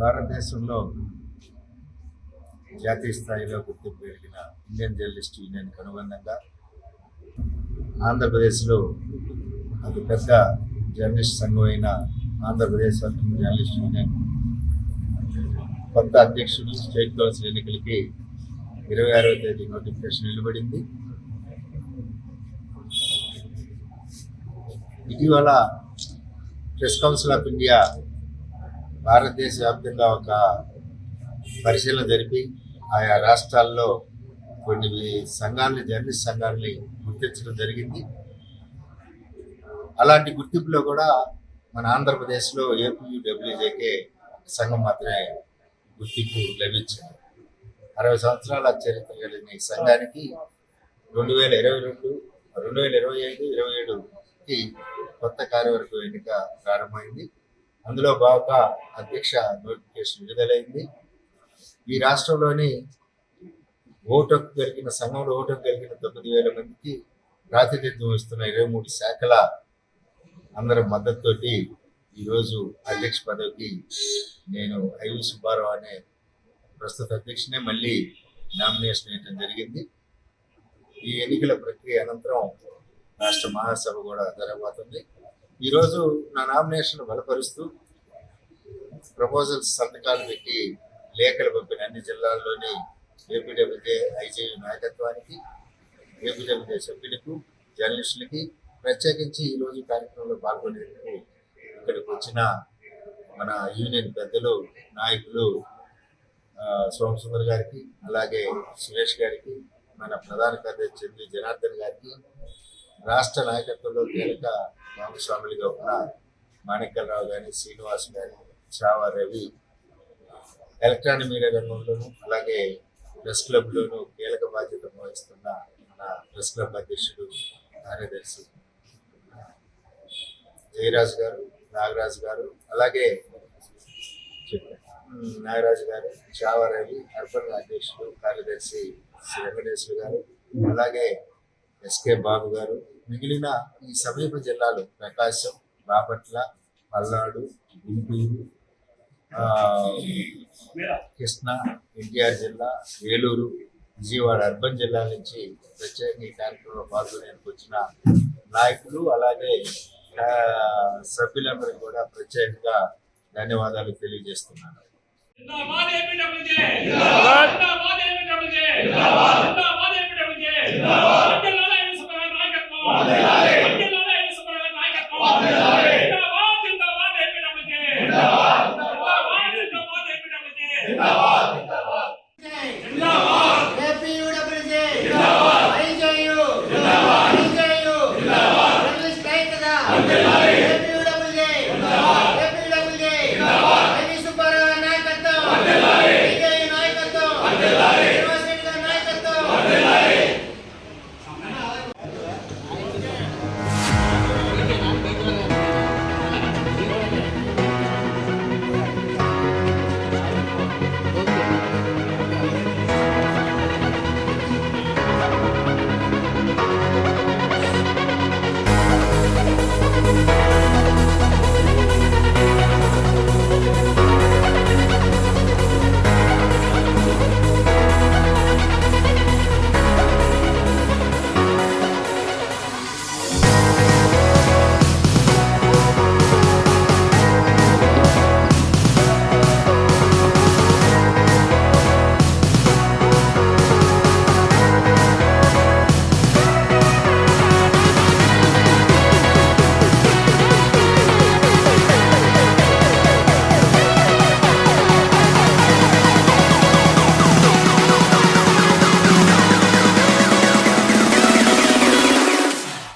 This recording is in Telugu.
భారతదేశంలో జాతీయ స్థాయిలో గుర్తింపు కలిగిన ఇండియన్ జర్నలిస్ట్ యూనియన్కి అనుబంధంగా ఆంధ్రప్రదేశ్లో అతి పెద్ద జర్నలిస్ట్ సంఘం అయిన ఆంధ్రప్రదేశ్ జర్నలిస్ట్ యూనియన్ కొత్త అధ్యక్షుడు స్టేట్ కౌన్సిల్ ఎన్నికలకి ఇరవై ఆరవ తేదీ నోటిఫికేషన్ వెలువడింది. ఇటీవల ప్రెస్ కౌన్సిల్ ఆఫ్ ఇండియా భారతదేశ వ్యాప్తంగా ఒక పరిశీలన జరిపి ఆయా రాష్ట్రాల్లో కొన్ని సంఘాలని జర్నలిస్ట్ సంఘాలని గుర్తించడం జరిగింది. అలాంటి గుర్తింపులో కూడా మన ఆంధ్రప్రదేశ్లో ఏపీయూడబ్ల్యూజేకే సంఘం మాత్రమే గుర్తింపు లభించింది. అరవై సంవత్సరాల చరిత్ర కలిగిన ఈ సంఘానికి రెండు వేల ఇరవై రెండు రెండు వేల ఇరవై ఐదు ఇరవై ఏడుకి కొత్త కార్యవర్గ ఎన్నిక ప్రారంభమైంది. అందులో భాగంగా అధ్యక్ష నోటిఫికేషన్ విడుదలైంది. ఈ రాష్ట్రంలోని ఓటు కలిగిన సంఘంలో ఓటు కలిగిన తొమ్మిది వేల మందికి ప్రాతినిధ్యం వహిస్తున్న ఇరవై మూడు శాఖల అందరి మద్దతుతోటి ఈరోజు అధ్యక్ష పదవికి నేను ఐవి సుబ్బారావు అనే ప్రస్తుత అధ్యక్షునే మళ్ళీ నామినేషన్ వేయడం జరిగింది. ఈ ఎన్నికల ప్రక్రియ అనంతరం రాష్ట్ర మహాసభ కూడా జరగబోతుంది. ఈరోజు నా నామినేషన్ బలపరుస్తూ ప్రపోజల్స్ సంతకాలు పెట్టి లేఖలు పంపిన అన్ని జిల్లాల్లోని ఏపీడబ్ల్యూజే ఐజేయు నాయకత్వానికి ఏపీడబ్ల్యూజే సభ్యులకు జర్నలిస్టులకి ప్రత్యేకించి ఈరోజు కార్యక్రమంలో పాల్గొనేందుకు ఇక్కడికి వచ్చిన మన యూనియన్ పెద్దలు నాయకులు సోమసుందర్ గారికి అలాగే సురేష్ గారికి మన ప్రధాన కార్యదర్శి జనార్దన్ గారికి రాష్ట్ర నాయకత్వంలో కీలక భాగస్వాములుగా ఉన్న మాణిక్యరావు గారి శ్రీనివాస్ గారి చావా రవి ఎలక్ట్రానిక్ మీడియా రంగంలోనూ అలాగే ప్రెస్ క్లబ్లోనూ కీలక బాధ్యత వహిస్తున్న మన ప్రెస్ క్లబ్ అధ్యక్షుడు కార్యదర్శి జయరాజ్ గారు నాగరాజు గారు అలాగే నాగరాజు గారు చావా రవి అర్బన్ అధ్యక్షుడు కార్యదర్శి శ్రీ వెంకటేశ్వర గారు అలాగే ఎస్కే బాబు గారు మిగిలిన ఈ సమీప జిల్లాలు ప్రకాశం బాపట్ల పల్నాడు గుంటూరు కృష్ణా ఎన్టీఆర్ జిల్లా ఏలూరు విజయవాడ అర్బన్ జిల్లా నుంచి ప్రత్యేక ఈ కార్యక్రమంలో పాల్గొనేందుకు వచ్చిన నాయకులు అలాగే సభ్యులందరికీ కూడా ప్రత్యేకంగా ధన్యవాదాలు తెలియజేస్తున్నాను. ordem! Na ordem!